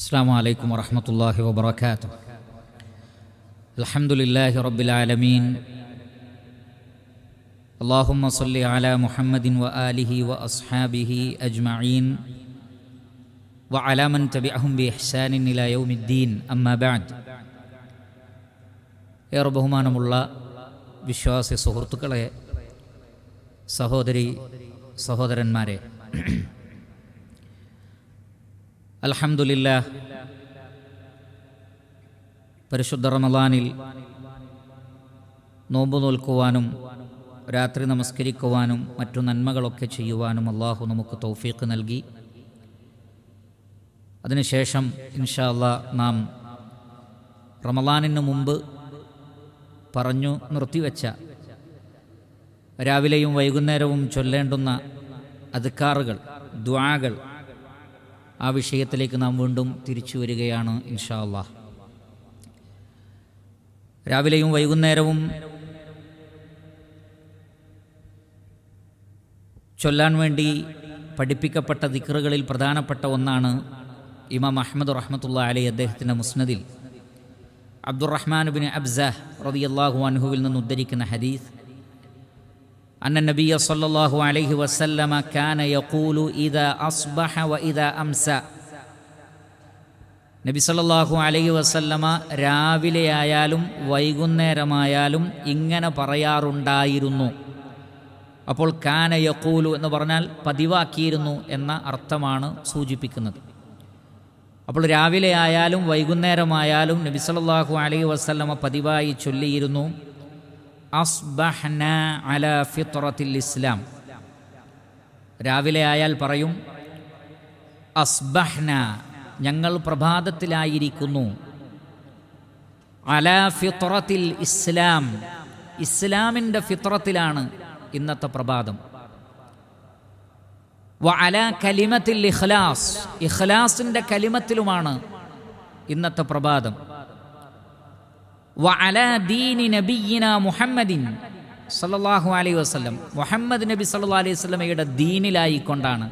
السلام عليكم ورحمة الله وبركاته الحمد لله رب العالمين اللهم صل على محمد وآله وأصحابه أجمعين وعلى من تبعهم بإحسان إلى يوم الدين أما بعد ഏറെ ബഹുമാനമുള്ള വിശ്വാസി സുഹൃത്തുക്കളെ സഹോദരി സഹോദരന്മാരെ അൽഹംദുലില്ല. പരിശുദ്ധ റമദാനിൽ നോമ്പ് നോൽക്കുവാനും രാത്രി നമസ്കരിക്കുവാനും മറ്റു നന്മകളൊക്കെ ചെയ്യുവാനും അള്ളാഹു നമുക്ക് തൗഫീഖ് നൽകി. അതിനുശേഷം ഇൻഷാ നാം റമദാനിന് മുമ്പ് പറഞ്ഞു നിർത്തിവെച്ച രാവിലെയും വൈകുന്നേരവും ചൊല്ലേണ്ടുന്ന അധികാറുകൾ ദ്വാകൾ ആ വിഷയത്തിലേക്ക് നാം വീണ്ടും തിരിച്ചു വരികയാണ് ഇൻഷാ രാവിലെയും വൈകുന്നേരവും ചൊല്ലാൻ വേണ്ടി പഠിപ്പിക്കപ്പെട്ട ദിക്റുകളിൽ പ്രധാനപ്പെട്ട ഒന്നാണ് ഇമാം അഹമ്മദ് റഹ്മത്തുള്ള അലി അദ്ദേഹത്തിന്റെ മുസ്നദിൽ. അബ്ദുറഹ്മാൻ ബിൻ അബ്സഹ് റളിയല്ലാഹു അൻഹുവിൽ നിന്ന് ഉദ്ധരിക്കുന്ന ഹദീസ് أن النبي صلى الله عليه وسلم كان يقول إذا أصبح وإذا أمسى നബി സല്ലല്ലാഹു അലൈഹി വസല്ലമ രാവിലെയായാലും വൈകുന്നേരമായാലും ഇങ്ങനെ പറയാറുണ്ടായിരുന്നു അപ്പോൾ കാന യക്കൂലു എന്ന് പറഞ്ഞാൽ പതിവാക്കിയിരുന്നു എന്ന അർത്ഥമാണ് സൂചിപ്പിക്കുന്നത് അപ്പോൾ രാവിലെ ആയാലും വൈകുന്നേരമായാലും നബി സല്ലല്ലാഹു അലൈഹി വസല്ലമ പതിവായി ചൊല്ലിയിരുന്നു അസ്ബഹ്ന അല ഫിത്രത്തിൽ ഇസ്ലാം. രാവിലെ ആയാൽ പറയും അസ്ബഹ്ന ഞങ്ങൾ പ്രഭാതത്തിലായിരിക്കുന്നു. അല ഫിത്രത്തിൽ ഇസ്ലാം ഇസ്ലാമിന്റെ ഫിത്രത്തിലാണ് ഇന്നത്തെ പ്രഭാതം. വ അല കലിമത്തിൽ ഇഖ്ലാസ് ഇഖ്ലാസിന്റെ കലിമത്തിലുമാണ് ഇന്നത്തെ പ്രഭാതം. വ അല ദീനി നബിയിന മുഹമ്മദിൻ സല്ലല്ലാഹു അലൈഹി വസല്ലം. മുഹമ്മദ് നബി സല്ലല്ലാഹു അലൈഹി വസല്ലമയുടെ ദീനിലായിക്കൊണ്ടാണ്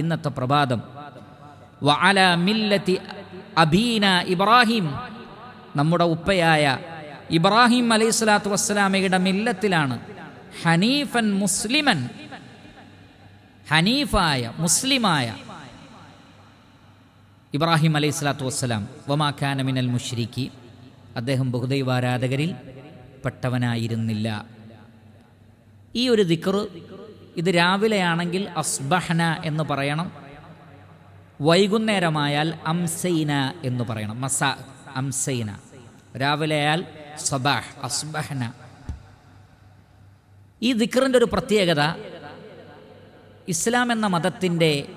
ഇന്നത്തെ പ്രഭാതം. വ അല മില്ലത്തി അബീന ഇബ്രാഹിം നമ്മുടെ ഉപ്പയായ ഇബ്രാഹിം അലൈഹി സ്വലാത്തു വസ്സലാമയുടെ മില്ലത്തിലാണ് ഹനീഫൻ മുസ്ലിമൻ ഹനീഫായ മുസ്ലിമായ ഇബ്രാഹിം അലൈഹി സ്വലാത്തു വസ്സലാം വമാഖാന മിനൽ മുഷ്രിഖി അദ്ദേഹം ബഹുദൈവാരാധകരിൽ പെട്ടവനായിരുന്നില്ല. ഈ ഒരു ദിക്കറ് ഇത് രാവിലെയാണെങ്കിൽ അസ്ബഹന എന്ന് പറയണം. വൈകുന്നേരമായാൽ അംസൈന എന്ന് പറയണം. മസ അംസൈന. രാവിലെയാൽ സബാഹ് അസ്ബഹന. ഈ ദിക്റിന്റെ ഒരു പ്രത്യേകത ഇസ്ലാം എന്ന മതത്തിന്റെ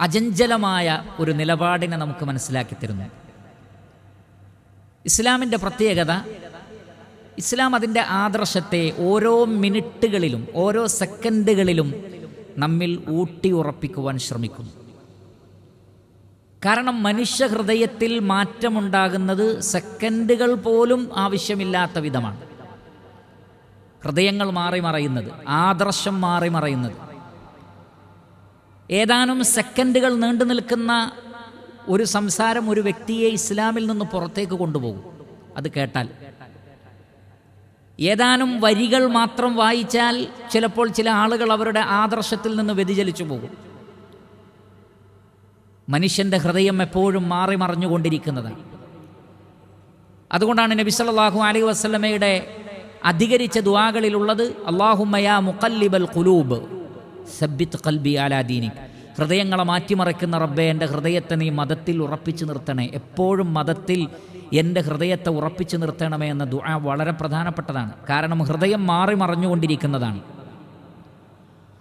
അജഞ്ചലമായ ഒരു നിലപാടിനെ നമുക്ക് മനസ്സിലാക്കി തരുന്നു. ഇസ്ലാമിന്റെ പ്രത്യേകത ഇസ്ലാം അതിന്റെ ആദർശത്തെ ഓരോ മിനിറ്റുകളിലും ഓരോ സെക്കൻഡുകളിലും നമ്മിൽ ഊട്ടി ഉറപ്പിക്കുവാൻ ശ്രമിക്കുന്നു. കാരണം മനുഷ്യ ഹൃദയത്തിൽ മാറ്റമുണ്ടാകുന്നത് സെക്കൻഡുകൾ പോലും ആവശ്യമില്ലാത്ത വിധമാണ്. ഹൃദയങ്ങൾ മാറി മറയുന്നത് ആദർശം മാറി മറയുന്നത്. ഏതാനും സെക്കൻഡുകൾ നീണ്ടു നിൽക്കുന്ന ഒരു സംസാരം ഒരു വ്യക്തിയെ ഇസ്ലാമിൽ നിന്ന് പുറത്തേക്ക് കൊണ്ടുപോകും. അത് കേട്ടാൽ. ഏതാനും വരികൾ മാത്രം വായിച്ചാൽ ചിലപ്പോൾ ചില ആളുകൾ അവരുടെ ആദർശത്തിൽ നിന്ന് വ്യതിചലിച്ചു പോകും. മനുഷ്യന്റെ ഹൃദയം എപ്പോഴും മാറി മറിഞ്ഞുകൊണ്ടിരിക്കുന്നതാണ് അതുകൊണ്ടാണ് നബി സല്ലല്ലാഹു അലൈഹി വസല്ലമയുടെ അധികരിച്ച ദുവാകളിലുള്ളത് അള്ളാഹുമയാ മുഖല്ലിബൽ കുലൂബ് സബ്ബിത്ത് കൽബി അലാ ദീനിക്. ഹൃദയങ്ങളെ മാറ്റിമറിക്കുന്ന റബ്ബെ എന്റെ ഹൃദയത്തെ നീ മതത്തിൽ ഉറപ്പിച്ചു നിർത്തണേ. എപ്പോഴും മതത്തിൽ എന്റെ ഹൃദയത്തെ ഉറപ്പിച്ചു നിർത്തണമേ എന്ന ദുആ വളരെ പ്രധാനപ്പെട്ടതാണ്. കാരണം ഹൃദയം മാറി മറഞ്ഞുകൊണ്ടിരിക്കുന്നതാണ്.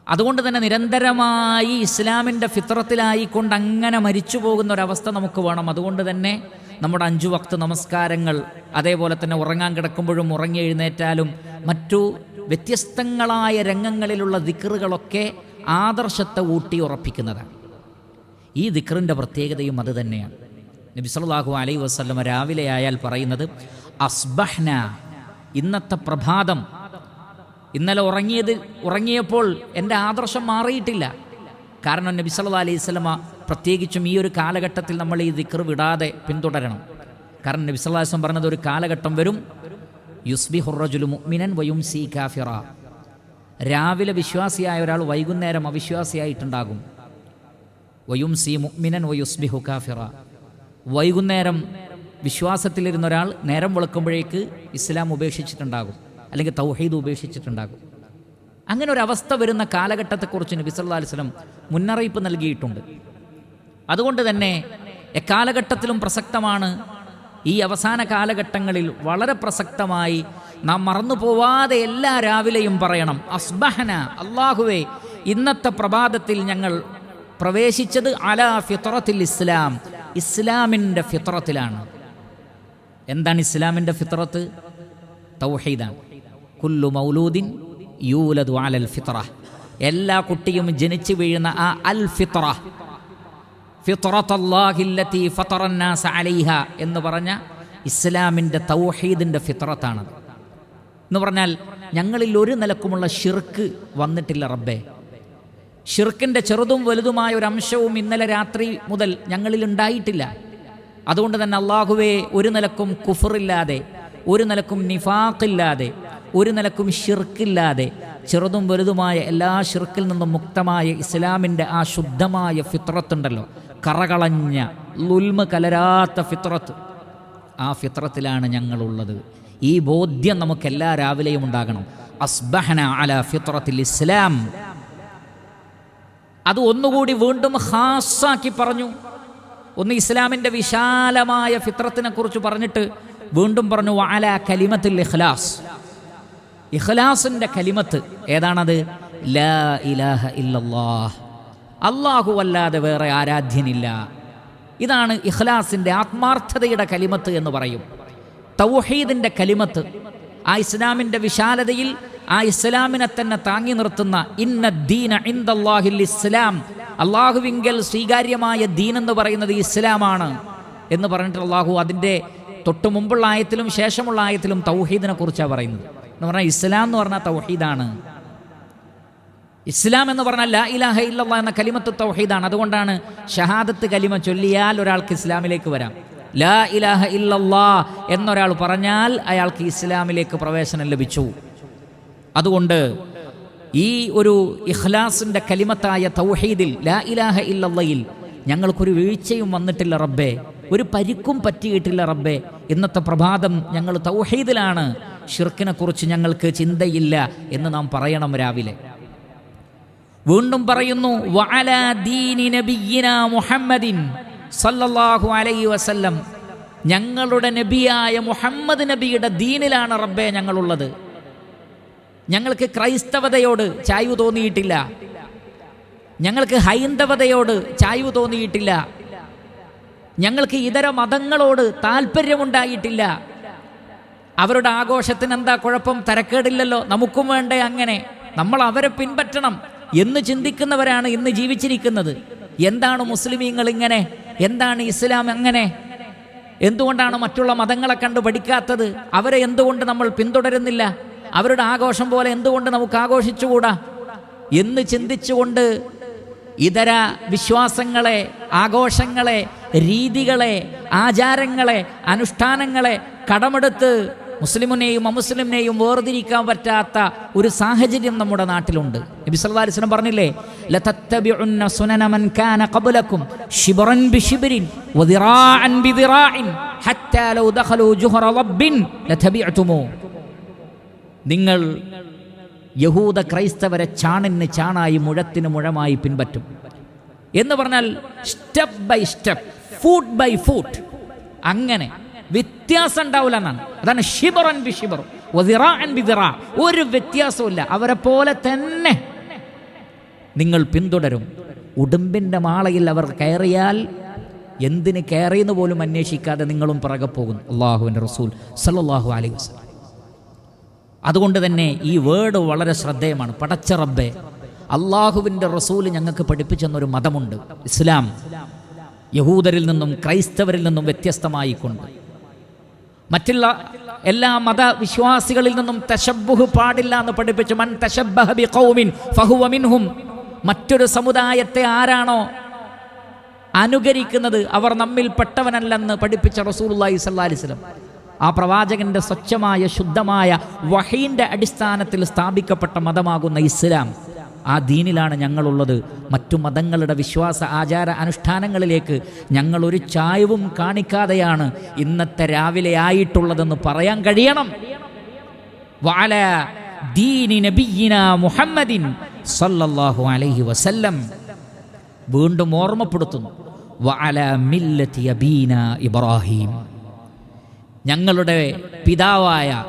അതുകൊണ്ട് തന്നെ നിരന്തരമായി ഇസ്ലാമിന്റെ ഫിത്രത്തിലായിക്കൊണ്ട് അങ്ങനെ മരിച്ചു പോകുന്ന ഒരവസ്ഥ നമുക്ക് വേണം. അതുകൊണ്ട് തന്നെ നമ്മുടെ അഞ്ചു വക്ത് നമസ്കാരങ്ങൾ അതേപോലെ തന്നെ ഉറങ്ങാൻ കിടക്കുമ്പോഴും ഉറങ്ങി എഴുന്നേറ്റാലും മറ്റു വ്യത്യസ്തങ്ങളായ രംഗങ്ങളിലുള്ള ദിക്റുകളൊക്കെ ആദർശത്തെ ഊട്ടി ഉറപ്പിക്കുന്നതാണ് ഈ ദിക്റിന്റെ പ്രത്യേകതയും അത് തന്നെയാണ്. നബി സല്ലല്ലാഹു അലൈഹി വസല്ലമ രാവിലെ ആയാൽ പറയുന്നത് അസ്ബഹ്ന ഇന്നത്തെ പ്രഭാതം. ഇന്നലെ ഉറങ്ങിയത് ഉറങ്ങിയപ്പോൾ എന്റെ ആദർശം മാറിയിട്ടില്ല. കാരണം നബി സല്ലല്ലാഹു അലൈഹി സ്വലമ പ്രത്യേകിച്ചും ഈ ഒരു കാലഘട്ടത്തിൽ നമ്മൾ ഈ ദിക്ർ വിടാതെ പിന്തുടരണം. കാരണം നബി വസല്ലം പറഞ്ഞത് ഒരു കാലഘട്ടം വരും. യുസ്ബിഹുറജുലു മുഅ്മിനൻ വയുംസി കാഫിറ. രാവിലെ വിശ്വാസിയായ ഒരാൾ വൈകുന്നേരം അവിശ്വാസിയായിട്ടുണ്ടാകും. വയും സി മുഅ്മിനൻ വയുസ്ബിഹു കാഫിറ. വൈകുന്നേരം വിശ്വാസത്തിലിരുന്ന ഒരാൾ നേരം വെളുക്കുമ്പോഴേക്ക് ഇസ്ലാം ഉപേക്ഷിച്ചിട്ടുണ്ടാകും. അല്ലെങ്കിൽ തൗഹീദ് ഉപേക്ഷിച്ചിട്ടുണ്ടാകും. അങ്ങനെ ഒരു അവസ്ഥ വരുന്ന കാലഘട്ടത്തെക്കുറിച്ച് നബി സല്ലല്ലാഹു അലൈഹി വസല്ലം മുന്നറിയിപ്പ് നൽകിയിട്ടുണ്ട്. അതുകൊണ്ട് തന്നെ എക്കാലഘട്ടത്തിലും പ്രസക്തമാണ് ഈ അവസാന കാലഘട്ടങ്ങളിൽ വളരെ പ്രസക്തമായി നാം മറന്നു പോവാതെ എല്ലാ രാവിലെയും പറയണം അസ്ബഹന അള്ളാഹുവേ ഇന്നത്തെ പ്രഭാതത്തിൽ ഞങ്ങൾ പ്രവേശിച്ചത് അല ഫിത്രത്തിൽ ഇസ്ലാം. ഇസ്ലാമിന്റെ ഫിത്രത്തിലാണ് എന്താണ് ഇസ്ലാമിന്റെ ഫിത്രത്ത് തൗഹീദാണ്. കുല്ലു മൗലൂദിൻ യൂലദു അലൽ ഫിത്ര എല്ലാ കുട്ടിയും ജനിച്ചു വീഴുന്ന ആ അൽ ഫിത്ര ഫിത്രത്തല്ലാഹില്ലത്തി ഫത്തറന്നാസ അലൈഹ എന്ന് പറഞ്ഞ ഇസ്ലാമിന്റെ തൗഹീദിന്റെ ഫിത്രത്താണ് എന്ന് പറഞ്ഞാൽ ഞങ്ങളിൽ ഒരു നിലക്കുമുള്ള ഷിർക്ക് വന്നിട്ടില്ല റബ്ബേ. ഷിർക്കിന്റെ ചെറുതും വലുതുമായ ഒരു അംശവും ഇന്നലെ രാത്രി മുതൽ ഞങ്ങളിൽ ഉണ്ടായിട്ടില്ല. അതുകൊണ്ട് തന്നെ അള്ളാഹുവെ ഒരു നിലക്കും കുഫറില്ലാതെ ഒരു നിലക്കും നിഫാഖില്ലാതെ ഒരു നിലക്കും ഷിർക്കില്ലാതെ ചെറുതും വലുതുമായ എല്ലാ ഷിർക്കിൽ നിന്നും മുക്തമായ ഇസ്ലാമിന്റെ ആ ശുദ്ധമായ ഫിത്രത്തുണ്ടല്ലോ കറകളഞ്ഞ ലുൽമ കലരാത്ത ഫിത്രത്ത് ആ ഫിത്രത്തിലാണ് ഞങ്ങളുള്ളത്. ഈ ബോധ്യം നമുക്ക് എല്ലാ രാവിലെയും ഉണ്ടാകണം. അസ്ബഹന അല ഫിത്രത്തിൽ ഇസ്ലാം. അത് ഒന്നുകൂടി വീണ്ടും ഹാസാക്കി പറഞ്ഞു. ഒന്ന് ഇസ്ലാമിന്റെ വിശാലമായ ഫിത്രത്തിനെ കുറിച്ച് പറഞ്ഞിട്ട് വീണ്ടും പറഞ്ഞു വാല കലിമത്തിൽ ഇഖ്ലാസ്. ഇഖ്ലാസിന്റെ കലിമത്ത് ഏതാണത്? ലാ ഇലാഹ ഇല്ലല്ലാഹ്. അള്ളാഹു അല്ലാതെ വേറെ ആരാധ്യനില്ല. ഇതാണ് ഇഖ്ലാസിന്റെ ആത്മാർത്ഥതയുടെ കലിമത്ത് എന്ന് പറയും. തൗഹീദിന്റെ കലിമത്ത് ആ ഇസ്ലാമിന്റെ വിശാലതയിൽ ആ ഇസ്ലാമിനെ തന്നെ താങ്ങി നിർത്തുന്ന ഇന്ന ദീന ഇന്ദാഹിൽ ഇസ്ലാം അള്ളാഹുവിങ്കൽ സ്വീകാര്യമായ ദീൻ എന്ന് പറയുന്നത് ഇസ്ലാമാണ് എന്ന് പറഞ്ഞിട്ട് അള്ളാഹു അതിന്റെ തൊട്ടു മുമ്പുള്ള ആയത്തിലും ശേഷമുള്ള ആയത്തിലും തൗഹീദിനെ കുറിച്ചാണ് പറയുന്നത്. എന്ന് പറഞ്ഞാൽ ഇസ്ലാം എന്ന് പറഞ്ഞാൽ തൗഹീദാണ്. ഇസ്ലാം എന്ന് പറഞ്ഞാൽ ലാ ഇലാഹ ഇല്ല എന്ന കലിമത്ത് തൗഹീദാണ്. അതുകൊണ്ടാണ് ഷഹാദത്ത് കലിമ ചൊല്ലിയാൽ ഒരാൾക്ക് ഇസ്ലാമിലേക്ക് വരാം. ലാ ഇലാഹ ഇല്ലല്ലാ എന്നൊരാൾ പറഞ്ഞാൽ അയാൾക്ക് ഇസ്ലാമിലേക്ക് പ്രവേശനം ലഭിച്ചു. അതുകൊണ്ട് ഈ ഒരു ഇഖ്ലാസിന്റെ കലിമത്തായ തൗഹീദിൽ ലാ ഇലാഹ ഇല്ലല്ലയിൽ ഞങ്ങൾക്കൊരു വീഴ്ചയും വന്നിട്ടില്ല റബ്ബേ ഒരു പരിക്കും പറ്റിയിട്ടില്ല റബ്ബേ. ഇന്നത്തെ പ്രഭാതം ഞങ്ങൾ തൗഹീദിലാണ് ഷിർക്കിനെ കുറിച്ച് ഞങ്ങൾക്ക് ചിന്തയില്ല എന്ന് നാം പറയണം രാവിലെ. വീണ്ടും പറയുന്നു മുഹമ്മദിൻ സല്ലല്ലാഹു അലൈ വസല്ലം ഞങ്ങളുടെ നബിയായ മുഹമ്മദ് നബിയുടെ ദീനിലാണ് റബ്ബെ ഞങ്ങളുള്ളത്. ഞങ്ങൾക്ക് ക്രൈസ്തവതയോട് ചായ്വ് തോന്നിയിട്ടില്ല. ഞങ്ങൾക്ക് ഹൈന്ദവതയോട് ചായ്വ് തോന്നിയിട്ടില്ല. ഞങ്ങൾക്ക് ഇതര മതങ്ങളോട് താല്പര്യമുണ്ടായിട്ടില്ല അവരുടെ ആഘോഷത്തിന് എന്താ കുഴപ്പം? തരക്കേടില്ലല്ലോ. നമുക്കും വേണ്ടേ അങ്ങനെ. നമ്മൾ അവരെ പിൻപറ്റണം എന്ന് ചിന്തിക്കുന്നവരാണ് ഇന്ന് ജീവിച്ചിരിക്കുന്നത്. എന്താണ് മുസ്ലിമീങ്ങൾ ഇങ്ങനെ? എന്താണ് ഇസ്ലാം എങ്ങനെ? എന്തുകൊണ്ടാണ് മറ്റുള്ള മതങ്ങളെ കണ്ട് പഠിക്കാത്തത്? അവരെ എന്തുകൊണ്ട് നമ്മൾ പിന്തുടരുന്നില്ല? അവരുടെ ആഘോഷം പോലെ എന്തുകൊണ്ട് നമുക്ക് ആഘോഷിച്ചുകൂടാ? എന്ന് ചിന്തിച്ചുകൊണ്ട് ഇതര വിശ്വാസങ്ങളെ ആഘോഷങ്ങളെ രീതികളെ ആചാരങ്ങളെ അനുഷ്ഠാനങ്ങളെ കടമെടുത്ത് മുസ്ലിമിനെയും അമുസ്ലിമിനെയും വേർതിരിക്കാൻ പറ്റാത്ത ഒരു സാഹചര്യം നമ്മുടെ നാട്ടിലുണ്ട്. നബി സല്ലല്ലാഹു അലൈഹി വസല്ലം പറഞ്ഞില്ലേ മൻ കാന വദിറാഅൻ ബിദിറാഇൻ ഹത്താ ലൗ ജുഹറ റബ്ബിൻ നിങ്ങൾ യഹൂദ ക്രൈസ്തവരെ ചാണിന് ചാണായി മുഴത്തിന് മുഴമായി പിൻപറ്റും. എന്ന് പറഞ്ഞാൽ step by step food by food അങ്ങനെ വ്യത്യാസം ഉണ്ടാവില്ല എന്നാണ് അതാണ് ഷിബറൻ ബി ഷിബർ ബിദിറ ഒരു വ്യത്യാസമില്ല അവരെ പോലെ തന്നെ നിങ്ങൾ പിന്തുടരും. ഉടുമ്പിന്റെ മാളയിൽ അവർ കയറിയാൽ എന്തിന് കയറിയെന്ന് പോലും അന്വേഷിക്കാതെ നിങ്ങളും പിറകെ പോകും. അള്ളാഹുവിന്റെ റസൂൽ സല്ലാഹു അലൈഹി വസ്ലാം അതുകൊണ്ട് തന്നെ ഈ വേർഡ് വളരെ ശ്രദ്ധേയമാണ്. പടച്ച റബ്ബെ അള്ളാഹുവിന്റെ റസൂൽ ഞങ്ങൾക്ക് പഠിപ്പിച്ചെന്നൊരു മതമുണ്ട്. ഇസ്ലാം യഹൂദരിൽ നിന്നും ക്രൈസ്തവരിൽ നിന്നും വ്യത്യസ്തമായിക്കൊണ്ട്. മറ്റുള്ള എല്ലാ മതവിശ്വാസികളിൽ നിന്നും തശബ്ബുഹ് പാടില്ല എന്ന് പഠിപ്പിച്ചു. മൻ തശബ്ബഹ ബി ഖൗമിൻ ഫഹുവ മിൻഹും. മറ്റൊരു സമുദായത്തെ ആരാണോ അനുകരിക്കുന്നത് അവർ നമ്മിൽ പെട്ടവനല്ലെന്ന് പഠിപ്പിച്ച സ്വല്ലല്ലാഹി അലൈഹി വസല്ലം. ആ പ്രവാചകന്റെ സ്വച്ഛമായ ശുദ്ധമായ വഹീന്റെ അടിസ്ഥാനത്തിൽ സ്ഥാപിക്കപ്പെട്ട മതമാകുന്ന ഇസ്ലാം. ആ ദീനിലാണ് ഞങ്ങളുള്ളത്. മറ്റു മതങ്ങളുടെ വിശ്വാസ ആചാര അനുഷ്ഠാനങ്ങളിലേക്ക് ഞങ്ങൾ ഒരു ചായവും കാണിക്കാതെയാണ് ഇന്നത്തെ രാവിലെ ആയിട്ടുള്ളതെന്ന് പറയാൻ കഴിയണം. വാല ദീനി നബിയിന മുഹമ്മദിൻ സല്ലല്ലാഹു അലൈഹി വസല്ലം. വീണ്ടും ഓർമ്മപ്പെടുത്തുന്നു. വഅല മില്ലത്തി അബീന ഇബ്രാഹിം. ഞങ്ങളുടെ പിതാവായ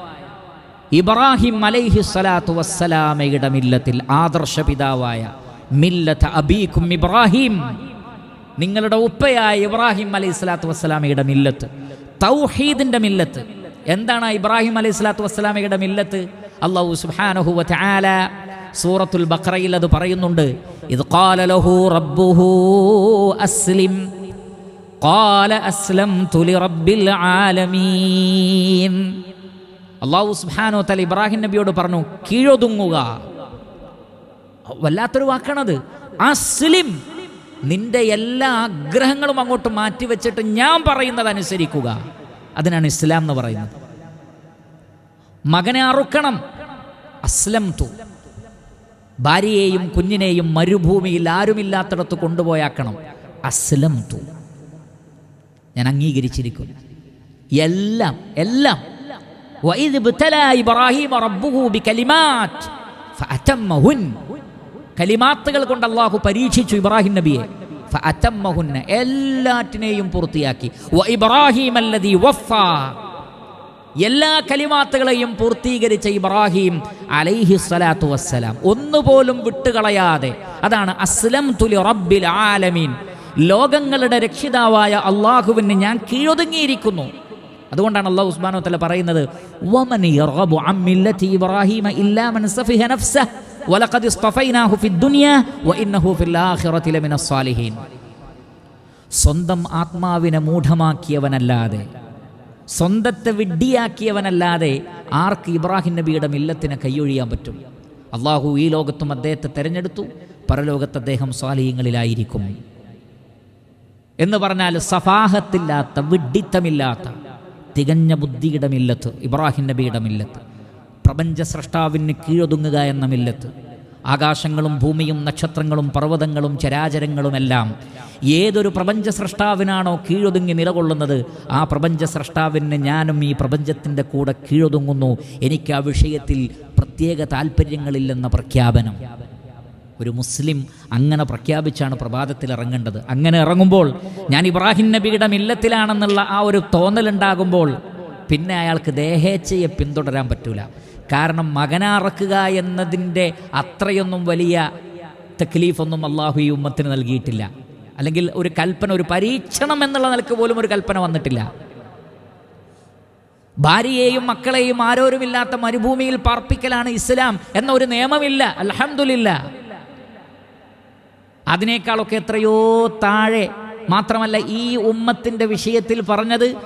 ഇബ്രാഹിം അലൈഹി സ്വലാത്തു വസ്സലാമയുടെ മില്ലത്തിൽ ആദർശ പിതാവായ മില്ലത്ത് അബീഖും ഇബ്രാഹിം. നിങ്ങളുടെ ഉപ്പയായ ഇബ്രാഹിം അലൈഹി സ്വലാത്തു വസ്സലാമയുടെ മില്ലത്ത്. തൗഹീദിന്റെ മില്ലത്ത്. എന്താണ് ഇബ്രാഹിം അലൈഹി സ്വലാത്തു വസ്സലാമയുടെ മില്ലത്ത്? അള്ളാഹു സുബ്ഹാനഹു വതആല സൂറത്തുൽ ബഖറയിൽ അത് പറയുന്നുണ്ട്. ഇത് ഖാല ലഹു റബ്ബുഹു അസ്ലിം. ഖാല അസ്ലംതു ലിറബ്ബിൽ ആലമീൻ. അള്ളാഹു സുബ്ഹാനഹു തല ഇബ്രാഹിം നബിയോട് പറഞ്ഞു കീഴൊതുങ്ങുക. വല്ലാത്തൊരു വാക്കാണത്. അസ്ലിം നിന്റെ എല്ലാ ആഗ്രഹങ്ങളും അങ്ങോട്ട് മാറ്റി വെച്ചിട്ട് ഞാൻ പറയുന്നത് അനുസരിക്കുക. അതിനാണ് ഇസ്ലാം എന്ന് പറയുന്നത്. മകനെ അറുക്കണം. അസ്ലം തു ഭാര്യയെയും കുഞ്ഞിനെയും മരുഭൂമിയിൽ ആരുമില്ലാത്തിടത്ത് കൊണ്ടുപോയാക്കണം. അസ്ലം തു ഞാൻ അംഗീകരിച്ചിരിക്കുന്നു. എല്ലാം എല്ലാം وإذ ابتلى إبراهيم ربه بكلمات فأتمهن കലിമാത്തുകൾ കൊണ്ട് അള്ളാഹു പരീക്ഷിച്ചു ഇബ്രാഹിം നബിയെ ഫഅതമ്മഹുന്ന എല്ലാറ്റിനെയും പൂർത്തിയാക്കി വ ഇബ്രാഹിം അല്ലദീ വഫ എല്ലാ കലിമാത്തുകളെയും പൂർത്തീകരിച്ച ഇബ്രാഹിം അലൈഹി സ്വലാത്തു വസ്സലാം ഒന്നുപോലും വിട്ടുകളയാതെ അതാണ് അസ്ലം തുലി റബ്ബിൽ ആലമീൻ ലോകങ്ങളുടെ രക്ഷിതാവായ അള്ളാഹുവിന് ഞാൻ കീഴൊതുങ്ങിയിരിക്കുന്നു അതുകൊണ്ടാണ് അള്ളാഹു ഉസ്മാനോ തല പറയുന്നത് സ്വന്തം ആത്മാവിനെ മൂഢമാക്കിയവനല്ലാതെ സ്വന്തത്തെ വിഡ്ഢിയാക്കിയവനല്ലാതെ ആർക്ക് ഇബ്രാഹിം നബിയുടെ മില്ലത്തിനെ കൈയൊഴിയാൻ പറ്റും? അള്ളാഹു ഈ ലോകത്തും അദ്ദേഹത്തെ തെരഞ്ഞെടുത്തു പരലോകത്ത് അദ്ദേഹം സ്വാലീയങ്ങളിലായിരിക്കും എന്ന് പറഞ്ഞാൽ സഫാഹത്തില്ലാത്ത വിഡ്ഢിത്തമില്ലാത്ത തികഞ്ഞ ബുദ്ധിയുടെ മില്ലത്ത് ഇബ്രാഹിം നബിയുടെ മില്ലത്ത് പ്രപഞ്ച സൃഷ്ടാവിന് കീഴൊതുങ്ങുക എന്ന മില്ലത്ത് ആകാശങ്ങളും ഭൂമിയും നക്ഷത്രങ്ങളും പർവതങ്ങളും ചരാചരങ്ങളുമെല്ലാം ഏതൊരു പ്രപഞ്ച സൃഷ്ടാവിനാണോ കീഴൊതുങ്ങി നിലകൊള്ളുന്നത് ആ പ്രപഞ്ച സൃഷ്ടാവിന് ഞാനും ഈ പ്രപഞ്ചത്തിന്റെ കൂടെ കീഴൊതുങ്ങുന്നു. എനിക്ക് ആ വിഷയത്തിൽ പ്രത്യേക താല്പര്യങ്ങളില്ലെന്ന പ്രഖ്യാപനം. ഒരു മുസ്ലിം അങ്ങനെ പ്രഖ്യാപിച്ചാണ് പ്രഭാതത്തിൽ ഇറങ്ങേണ്ടത്. അങ്ങനെ ഇറങ്ങുമ്പോൾ ഞാൻ ഇബ്രാഹിം നബിയുടെ മില്ലത്തിലാണെന്നുള്ള ആ ഒരു തോന്നലുണ്ടാകുമ്പോൾ പിന്നെ അയാൾക്ക് ദേഹേച്ഛയെ പിന്തുടരാൻ പറ്റൂല. കാരണം മകനാറക്കുക എന്നതിന്റെ അത്രയൊന്നും വലിയ തക്ലീഫൊന്നും അള്ളാഹു ഈ ഉമ്മത്തിന് നൽകിയിട്ടില്ല. അല്ലെങ്കിൽ ഒരു കൽപ്പന ഒരു പരീക്ഷണം എന്നുള്ള നിലയ്ക്ക് പോലും ഒരു കൽപ്പന വന്നിട്ടില്ല. ഭാര്യയെയും മക്കളെയും ആരോരുമില്ലാത്ത മരുഭൂമിയിൽ പാർപ്പിക്കലാണ് ഇസ്ലാം എന്ന ഒരു നിയമമില്ല. അൽഹംദുലില്ല. അതിനേക്കാളൊക്കെ എത്രയോ താഴെ മാത്രമല്ല ഈ ഉമ്മത്തിന്റെ വിഷയത്തിൽ പറഞ്ഞത്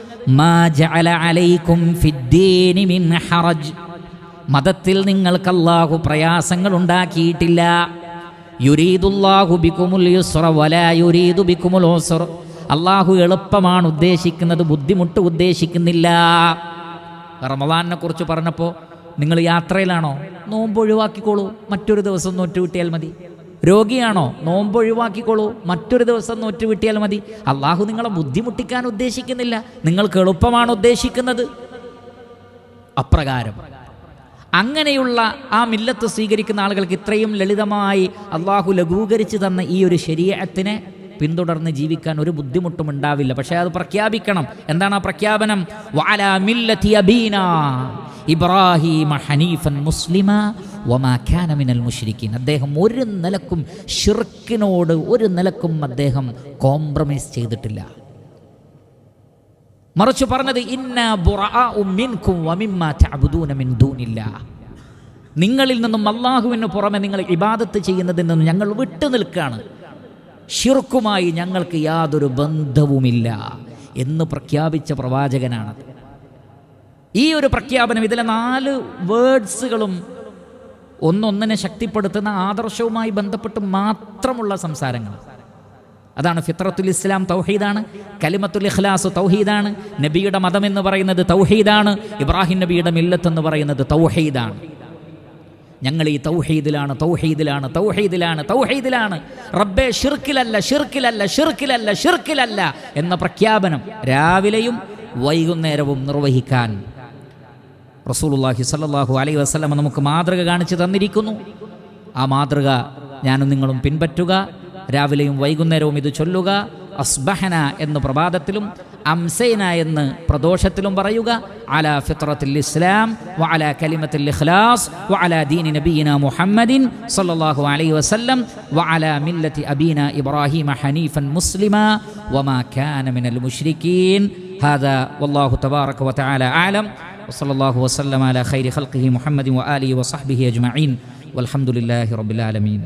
മതത്തിൽ നിങ്ങൾക്ക് അല്ലാഹു പ്രയാസങ്ങൾ ഉണ്ടാക്കിയിട്ടില്ല. അള്ളാഹു എളുപ്പമാണ് ഉദ്ദേശിക്കുന്നത് ബുദ്ധിമുട്ട് ഉദ്ദേശിക്കുന്നില്ല. റമദാനിനെ കുറിച്ച് പറഞ്ഞപ്പോൾ നിങ്ങൾ യാത്രയിലാണോ? നോമ്പ് ഒഴിവാക്കിക്കോളൂ. മറ്റൊരു ദിവസം നോറ്റ് വിട്ടിയാൽ മതി. രോഗിയാണോ? നോമ്പ് ഒഴിവാക്കിക്കോളൂ. മറ്റൊരു ദിവസം നോറ്റ് വിട്ടിയാൽ മതി. അള്ളാഹു നിങ്ങളെ ബുദ്ധിമുട്ടിക്കാൻ ഉദ്ദേശിക്കുന്നില്ല. നിങ്ങൾക്ക് എളുപ്പമാണ് ഉദ്ദേശിക്കുന്നത്. അപ്രകാരം. അങ്ങനെയുള്ള ആ മില്ലത്ത് സ്വീകരിക്കുന്ന ആളുകൾക്ക് ഇത്രയും ലളിതമായി അള്ളാഹു ലഘൂകരിച്ച് തന്ന ഈ ഒരു ശരീരത്തിനെ പിന്തുടർന്ന് ജീവിക്കാൻ ഒരു ബുദ്ധിമുട്ടും ഉണ്ടാവില്ല. പക്ഷേ അത് പ്രഖ്യാപിക്കണം. എന്താണ് ആ പ്രഖ്യാപനം? ഇബ്രാഹിം ഹനീഫൻ മുസ്ലിമ വമാ ഖാന മിനൽ അദ്ദേഹം ഒരു നിലക്കും ഷിർക്കിനോട് ഒരു നിലക്കും അദ്ദേഹം കോംപ്രമൈസ് ചെയ്തിട്ടില്ല. മറിച്ച് പറഞ്ഞത് ഇന്ന ദൂനില്ലാ. നിങ്ങളിൽ നിന്നും അള്ളാഹുവിന് പുറമെ നിങ്ങൾ ഇബാദത്ത് ചെയ്യുന്നതിൽ നിന്നും ഞങ്ങൾ വിട്ടു നിൽക്കുകയാണ് ഷിർക്കുമായി ഞങ്ങൾക്ക് യാതൊരു ബന്ധവുമില്ല എന്ന് പ്രഖ്യാപിച്ച പ്രവാചകനാണത്. ഈ ഒരു പ്രഖ്യാപനം ഇതിലെ നാല് വേർഡ്സുകളും ഒന്നൊന്നിനെ ശക്തിപ്പെടുത്തുന്ന ആദർശവുമായി ബന്ധപ്പെട്ട് മാത്രമുള്ള സംസാരങ്ങൾ അതാണ് ഫിത്രത്തുൽ ഇസ്ലാം തൗഹീദാണ് കലിമത്തുൽ ഇഖ്ലാസ് തൗഹീദാണ് നബിയുടെ മതം എന്ന് പറയുന്നത് തൗഹീദാണ് ഇബ്രാഹിം നബിയുടെ മില്ലത്ത് എന്ന് പറയുന്നത് തൗഹീദാണ്. ഞങ്ങൾ ഈ തൗഹീദിലാണ് തൗഹീദിലാണ് തൗഹീദിലാണ് തൗഹീദിലാണ്. റബ്ബെ ഷിർക്കിലല്ല ഷിർക്കിലല്ല ഷിർക്കിലല്ല ഷിർക്കിലല്ല എന്ന പ്രഖ്യാപനം രാവിലെയും വൈകുന്നേരവും നിർവഹിക്കാൻ റസൂലുള്ളാഹി സ്വല്ലല്ലാഹു അലൈഹി വസല്ലം നമുക്ക് മാതൃക കാണിച്ചു തന്നിരിക്കുന്നു. ആ മാതൃക ഞാനും നിങ്ങളും പിൻപറ്റുക. രാവിലെയും വൈകുന്നേരവും ഇത് ചൊല്ലുക. അസ്ബഹന എന്ന് പ്രഭാതത്തിലും അംസൈന എന്ന് പ്രദോഷത്തിലും പറയുക അല ഫിത്രത്തിൽ ഇസ്ലാം വ അല കലിമത്തിൽ ഇഖ്ലാസ് വ അല ദീനി നബീന മുഹമ്മദിൻ സല്ലല്ലാഹു അലൈഹി വസല്ലം വ അല മില്ലത്തി അബീന ഇബ്രാഹിമ ഹനീഫൻ മുസ്ലിമ വമാ കാന മിനൽ മുശ്രിക്കീൻ هذا والله تبارك وتعالى أعلم وصلى الله وسلم على خير خلقه محمد وآله وصحبه أجمعين والحمد لله رب العالمين